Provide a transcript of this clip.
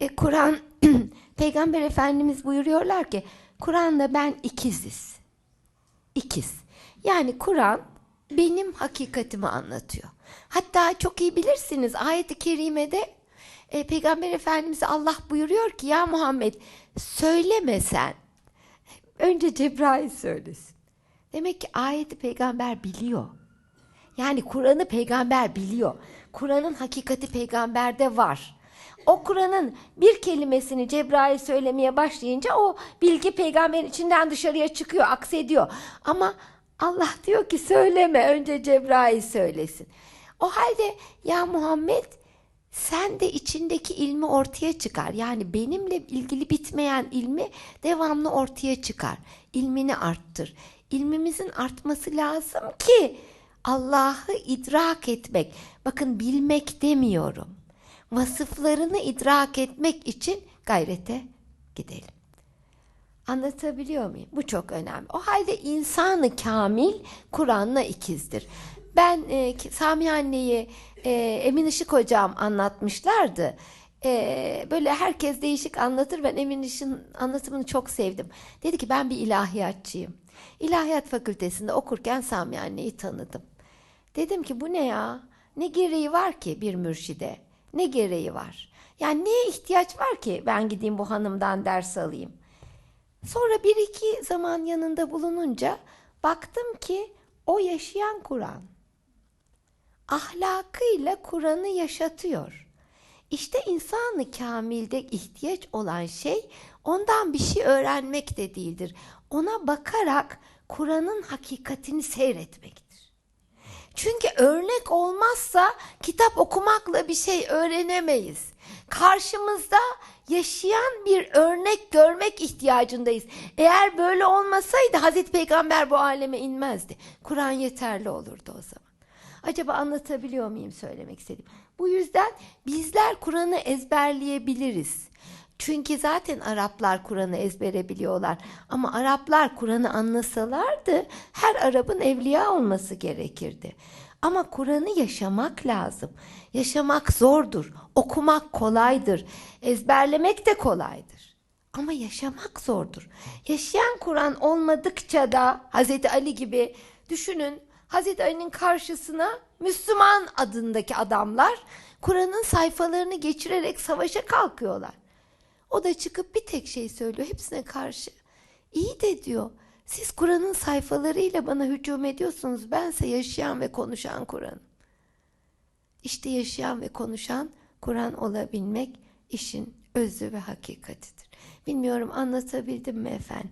e, Kur'an Peygamber Efendimiz buyuruyorlar ki Kur'an'da ben ikiziz. İkiz. Yani Kur'an benim hakikatimi anlatıyor. Hatta çok iyi bilirsiniz ayet-i kerimede e, Peygamber Efendimiz Allah buyuruyor ki ya Muhammed söyleme sen. Önce Cebrail söylesin. Demek ki ayeti peygamber biliyor. Yani Kur'an'ı peygamber biliyor. Kur'an'ın hakikati peygamberde var. O Kur'an'ın bir kelimesini Cebrail söylemeye başlayınca o bilgi peygamberin içinden dışarıya çıkıyor, aksediyor. Ama Allah diyor ki söyleme önce Cebrail söylesin. O halde ya Muhammed sen de içindeki ilmi ortaya çıkar. Yani benimle ilgili bitmeyen ilmi devamlı ortaya çıkar. İlmini arttır. İlmimizin artması lazım ki Allah'ı idrak etmek. Bakın bilmek demiyorum. Vasıflarını idrak etmek için gayrete gidelim. Anlatabiliyor muyum? Bu çok önemli. O halde insanı kamil Kur'an'la ikizdir. Ben e, Sami anneyi e, Emin Işık hocam anlatmışlardı. E, böyle herkes değişik anlatır. Ben Emin Işık'ın anlatımını çok sevdim. Dedi ki ben bir ilahiyatçıyım. İlahiyat fakültesinde okurken Sami anneyi tanıdım. Dedim ki bu ne ya? Ne gereği var ki bir mürşide? Ne gereği var? Yani neye ihtiyaç var ki ben gideyim bu hanımdan ders alayım? Sonra bir iki zaman yanında bulununca baktım ki o yaşayan Kur'an. Ahlakıyla Kur'an'ı yaşatıyor. İşte insanı kamilde ihtiyaç olan şey ondan bir şey öğrenmek de değildir. Ona bakarak Kur'an'ın hakikatini seyretmektir. Çünkü örnek olmazsa kitap okumakla bir şey öğrenemeyiz. Karşımızda yaşayan bir örnek görmek ihtiyacındayız. Eğer böyle olmasaydı Hazreti Peygamber bu aleme inmezdi. Kur'an yeterli olurdu o zaman. Acaba anlatabiliyor muyum söylemek istedim. Bu yüzden bizler Kur'an'ı ezberleyebiliriz. Çünkü zaten Araplar Kur'an'ı ezbere biliyorlar. Ama Araplar Kur'an'ı anlasalardı her Arap'ın evliya olması gerekirdi. Ama Kur'an'ı yaşamak lazım. Yaşamak zordur. Okumak kolaydır. Ezberlemek de kolaydır. Ama yaşamak zordur. Yaşayan Kur'an olmadıkça da Hazreti Ali gibi düşünün Hazreti Ali'nin karşısına Müslüman adındaki adamlar Kur'an'ın sayfalarını geçirerek savaşa kalkıyorlar. O da çıkıp bir tek şey söylüyor hepsine karşı. İyi de diyor siz Kur'an'ın sayfalarıyla bana hücum ediyorsunuz. Bense yaşayan ve konuşan Kur'an. İşte yaşayan ve konuşan Kur'an olabilmek işin özü ve hakikatidir. Bilmiyorum anlatabildim mi efendim?